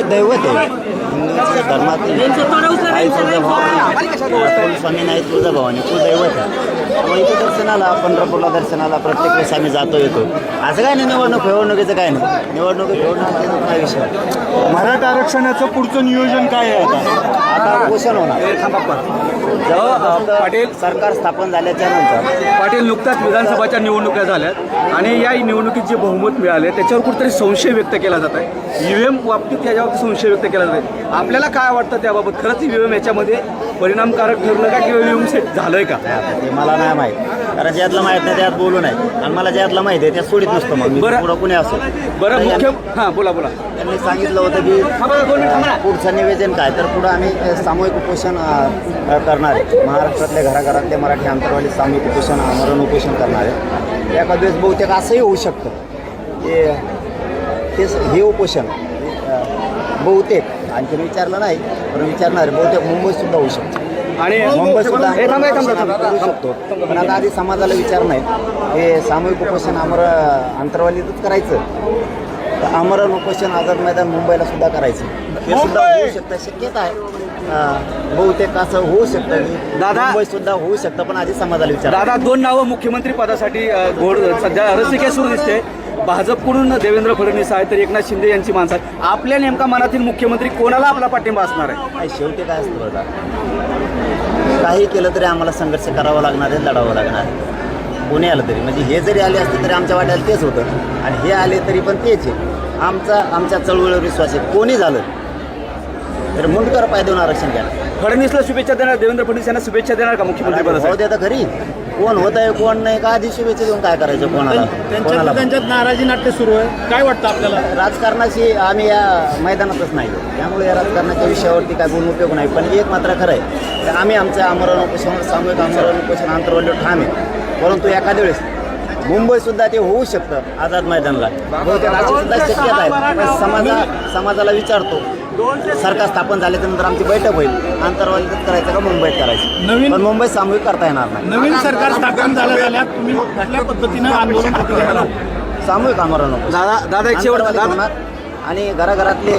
हे दैवत आहे. हिंदूच्या धर्मातील आई तुळजाभवानी स्वामी नाही तुळजाभवानी कुल दैवत आहे. त्यामुळे इथे दर्शनाला पंढरपूरला दर्शनाला प्रत्येक वेळेस आम्ही जातो येतो. असं काय नाही निवडणूक निवडणुकीचं काय नाही. निवडणूक निवडणुकीचा काय विषय? मराठा आरक्षणाचं पुढचं नियोजन काय आहे आता? आता पोषण होणार. जेव्हा पाटील सरकार स्थापन झाल्याच्यानंतर. पाटील नुकताच विधानसभाच्या निवडणुका झाल्यात आणि या निवडणुकीत जे बहुमत मिळाले त्याच्यावर कुठेतरी संशय व्यक्त केला जात आहे. ईव्हीएम बाबतीत त्याच्यावर संशय व्यक्त केला जात आहे. आपल्याला काय वाटतं त्याबाबत? खरंच ईव्हीएम याच्यामध्ये परिणामकारक ठरलं का किंवा ईव्हीएम सेट झालंय का? ते मला नाही माहीत. कारण ज्यातलं माहीत नाही त्यात बोलू नाही आणि मला ज्यातलं माहिती आहे त्यात सोडित नसतो मग. मी बरं. पुढं कुणी असो. बरं मुख्य हां बोला बोला. त्यांनी सांगितलं होतं की पुढचं निवेदन काय? तर पुढं आम्ही अ, सामूहिक उपोषण अ, अ, करणार आहे. महाराष्ट्रातल्या घराघरातले मराठी अंतरवाली सामूहिक उपोषण आमरण उपोषण करणार आहे. एका दिवस बहुतेक असंही होऊ शकतं. की ते हे उपोषण अ, बहुतेक आणखीन विचारलं नाही पण विचारणार. बहुतेक मुंबईत सुद्धा होऊ शकतं. आणि मुंबई सुद्धा हे थांबा, हे थांबा, थांबा. करू शकतो. पण आता आधी समाजाला विचार नाही. हे सामूहिक उपोषण अमर अंतरवालीतच करायचं. तर आमरण उपोषण आझाद मैदान मुंबईला सुद्धा करायचं. हे सुद्धा होऊ शकतं शक्यता आहे. बहुतेक असं होऊ शकतं की दादा- मुंबई सुद्धा होऊ शकतं पण आधी समाजाला विचार. दादा दोन नावं मुख्यमंत्री पदासाठी घोड सध्या रसिके सुरू दिसते भाजपकडून देवेंद्र फडणवीस आहे तर एकनाथ शिंदे यांची माणसं आहेत. आपल्या नेमका मनातील मुख्यमंत्री कोणाला आपला पाठिंबा असणार आहे? काय शेवटी काय असतं बघा. काही केलं तरी आम्हाला संघर्ष करावा लागणार आहे लढावं लागणार आहे. कोणी आलं तरी. म्हणजे हे जरी आले असते तरी आमच्या वाट्याला तेच होतं. आणि हे आले तरी पण तेच आहे. आमचा आमच्या चळवळीवर विश्वास आहे. कोणी झालं तर. मुंडकर पाय आरक्षण घ्या. फडणवीसला शुभेच्छा देणार देवेंद्र फडणवीस यांना शुभेच्छा देणार का मुख्यमंत्री पदासाठी? दे आता खरी कोण होत आहे कोण नाही का आधी शुभेच्छा देऊन काय करायचं कोणाला? कोणाला त्यांच्यात नाराजी नाट्य सुरू आहे. काय वाटतं आपल्याला? राजकारणाशी आम्ही या मैदानातच नाही त्यामुळे या राजकारणाच्या विषयावरती काय बोलून उपयोग नाही. पण एक मात्र खरं आहे. की आम्ही आमच्या आमरण उपोषण सामूहिक आमरण उपोषण आंतरवल्य ठाम आहे. परंतु एखाद्या वेळेस मुंबई सुद्धा ते होऊ शकतं आझाद मैदानला. बहुतेक अशी सुद्धा शक्यता आहे पण समाजा समाजाला विचारतो सरकार स्थापन झाल्याच्यानंतर आमची बैठक होईल. आंतरवालीतच करायचं का मुंबईत करायचं? नवीन- पण मुंबईत सामूहिक करता येणार नाही. नवीन सरकार स्थापन झालं झाल्या तुम्ही कुठल्या पद्धतीनं आंदोलन सामूहिक आमरण उपोषण. दादा दादा एक शेवट आंतरवालीत दादा होणार आणि घराघरातले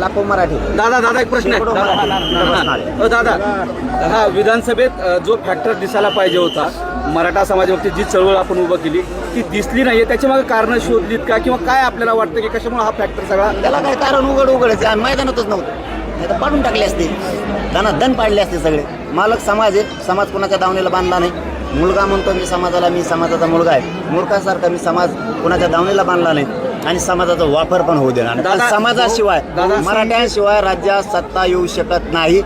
लाखो मराठी दादा दादा एक प्रश्न आहे. दादा हा विधानसभेत अ, जो फॅक्टर दिसायला पाहिजे होता मराठा समाजावरती जी चळवळ आपण उभं केली ती दिसली नाहीये. त्याच्यामागे कारण शोधलीत का? किंवा काय आपल्याला वाटतं की कशामुळे हा फॅक्टर सगळा त्याला काय कारण उघड उघडच आहे. मैदानातच नव्हतं. नाही तर पाडून टाकले असते. दना दन पाडले असते सगळे. मालक समाज आहे. समाज कोणाच्या दावणीला बांधला नाही. मुलगा म्हणतो मी समाजाला मी समाजाचा मुलगा आहे. मूर्खासारखा मी समाज कोणाच्या दावणीला बांधला नाही. आणि समाजाचा वापर पण होऊ देणार नाही. समाजाशिवाय मराठ्यांशिवाय राज्यात सत्ता येऊ शकत नाही.